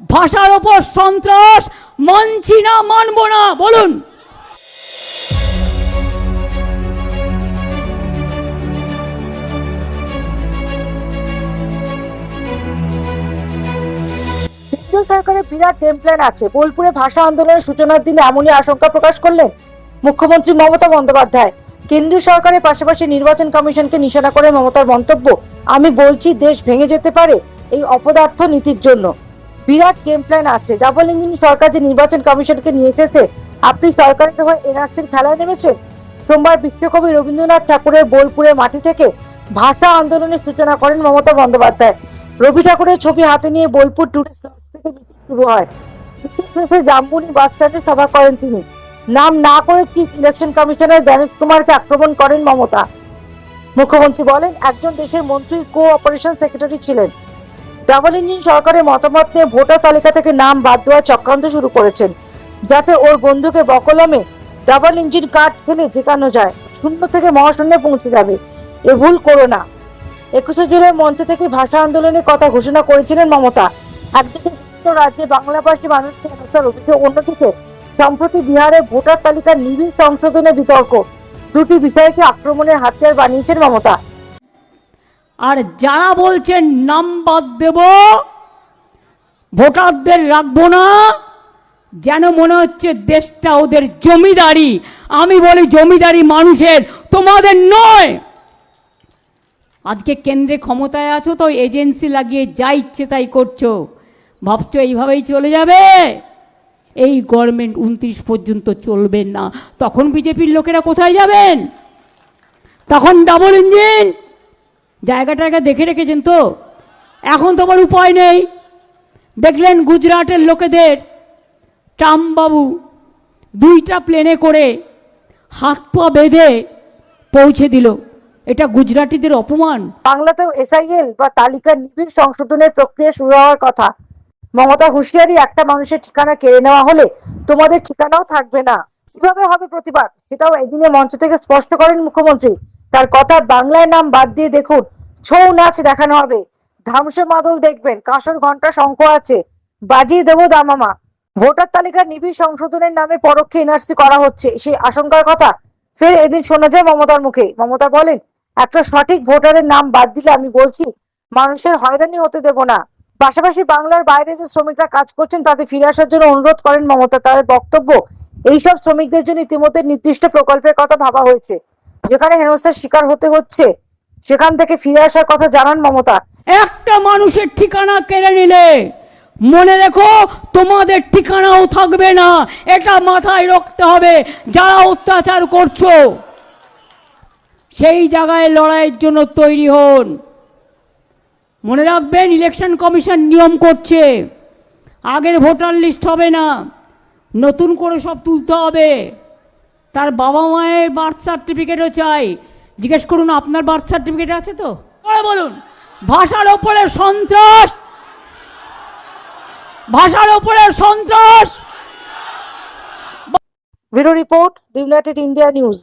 ভাষার ওপর সন্ত্রাস, মানছি না, মানব না, বলুন। সরকারের বিরাট গেম প্ল্যান আছে। বোলপুরে ভাষা আন্দোলনের সূচনা দিলে এমনই আশঙ্কা প্রকাশ করলেন মুখ্যমন্ত্রী মমতা বন্দ্যোপাধ্যায়। কেন্দ্রীয় সরকারের পাশাপাশি নির্বাচন কমিশনকে নিশানা করে মমতার মন্তব্য, আমি বলছি দেশ ভেঙে যেতে পারে এই অপদার্থ নীতির জন্য। বিরাট গেম প্ল্যান আছে। ডাবল ইঞ্জিন সরকার যে নির্বাচন কমিশনকে নিয়ে এসেছে, আপনি সরকারের হয়ে এনআরসির খেলায় নেমেছেন? সোমবার বিশ্বকবি রবীন্দ্রনাথ ঠাকুরের বোলপুরের মাটি থেকে ভাষা আন্দোলনের সূচনা করেন মমতা বন্দ্যোপাধ্যায়। রবি ঠাকুরের ছবি হাতে নিয়ে বোলপুর টুরিস্ট থেকে মিছিল শুরু হয়। মিছিল শেষে জাম্বুনি বাস স্ট্যান্ডে সভা করেন তিনি। নাম না করে চিফ ইলেকশন কমিশনার জ্ঞানেশ কুমারকে আক্রমণ করেন মমতা। মুখ্যমন্ত্রী বলেন, একজন দেশের মন্ত্রী কো অপারেশন সেক্রেটারি ছিলেন। ডাবল ইঞ্জিন সরকারের মতামত নিয়ে ভোটার তালিকা থেকে নাম বাদ দেওয়ার চক্রান্ত শুরু করেছেন, যাতে ওর বন্ধুকে বকলমে ডাবল ইঞ্জিন কার্ড ফেলে জেতানো যায়। শূন্য থেকে মহাশূন্যে পৌঁছে যাবে। এ ভুল করো না। একুশে জুলাই মঞ্চ থেকে ভাষা আন্দোলনের কথা ঘোষণা করেছিলেন মমতা। একদিকে রাজ্যে বাংলাভাষী মানুষকে হেনস্থার অভিযোগ, অন্যদিকে সম্প্রতি বিহারে ভোটার তালিকার নিবিড় সংশোধনে বিতর্ক। দুটি বিষয়কে আক্রমণের হাতিয়ার বানিয়েছেন মমতা। আর যারা বলছেন নাম বাদ দেব, ভোটারদের রাখব না, যেন মনে হচ্ছে দেশটা ওদের জমিদারি। আমি বলি জমিদারি মানুষের, তোমাদের নয়। আজকে কেন্দ্রে ক্ষমতায় আছো তো, এজেন্সি লাগিয়ে যা ইচ্ছে তাই করছ। ভাবছ এইভাবেই চলে যাবে? এই গভর্নমেন্ট উনত্রিশ পর্যন্ত চলবেন না। তখন বিজেপির লোকেরা কোথায় যাবেন? তখন ডাবল ইঞ্জিন জায়গাটাকে দেখে রেখেছেন তো? এখন তো আবার উপায় নেই। দেখলেন গুজরাটের লোকেদের ট্রাম্পবাবু দুইটা প্লেনে করে হাত পা বেঁধে পৌঁছে দিল। এটা গুজরাটিদের অপমান। বাংলাতেও এসআইএল বা তালিকার নিবিড় সংশোধনের প্রক্রিয়া শুরু হওয়ার কথা। মমতা হুঁশিয়ারি একটা মানুষের ঠিকানা কেড়ে নেওয়া হলে তোমাদের ঠিকানাও থাকবে না। কীভাবে হবে প্রতিবাদ? সেটাও এদিনে মঞ্চ থেকে স্পষ্ট করেন মুখ্যমন্ত্রী। তার কথা বাংলায় নাম বাদ দিয়ে দেখুন। ছৌ নাচ দেখানো হবে। ধামসে মাদল দেখবেন, কাঁসর ঘণ্টা শঙ্খ আছে, বাজিয়ে দেবো দামামা। ভোটার তালিকার নিবিড় সংশোধনের নামে পরোক্ষে এনআরসি করা হচ্ছে, সেই আশঙ্কার কথা ফের এদিন শোনা যায় মমতার মুখে। মমতা বলেন, একটা সঠিক ভোটারের নাম বাদ দিলে আমি বলছি, মানুষের হয়রানি হতে দেব না। পাশাপাশি বাংলার বাইরে যে শ্রমিকরা কাজ করছেন, তাদের ফিরে আসার জন্য অনুরোধ করেন মমতা। তাদের বক্তব্য, এইসব শ্রমিকদের জন্য ইতিমধ্যে নির্দিষ্ট প্রকল্পের কথা ভাবা হয়েছে, যেখানে হেনস্থার শিকার হতে হচ্ছে। সেখান থেকে ফিরে আসার কথা জানান মমতা। একটা মানুষের ঠিকানা কেড়ে নিলে, মনে রেখো, তোমাদের ঠিকানাও থাকবে না। এটা মাথায় রাখতে হবে, যারা অত্যাচার করছ। সেই জায়গায় লড়াইয়ের জন্য তৈরি হন। মনে রাখবেন ইলেকশন কমিশন নিয়ম করছে। আগের ভোটার লিস্ট হবে না। নতুন করে সব তুলতে হবে। তার বাবা মায়ের বার্থ সার্টিফিকেটও চাই। জিজ্ঞেস করুন আপনার বার্থ সার্টিফিকেট আছে তো? পরে বলুন। ভাষার ওপরে সন্ত্রাস। ভাষার ওপরে সন্ত্রাস। Bureau report United India news.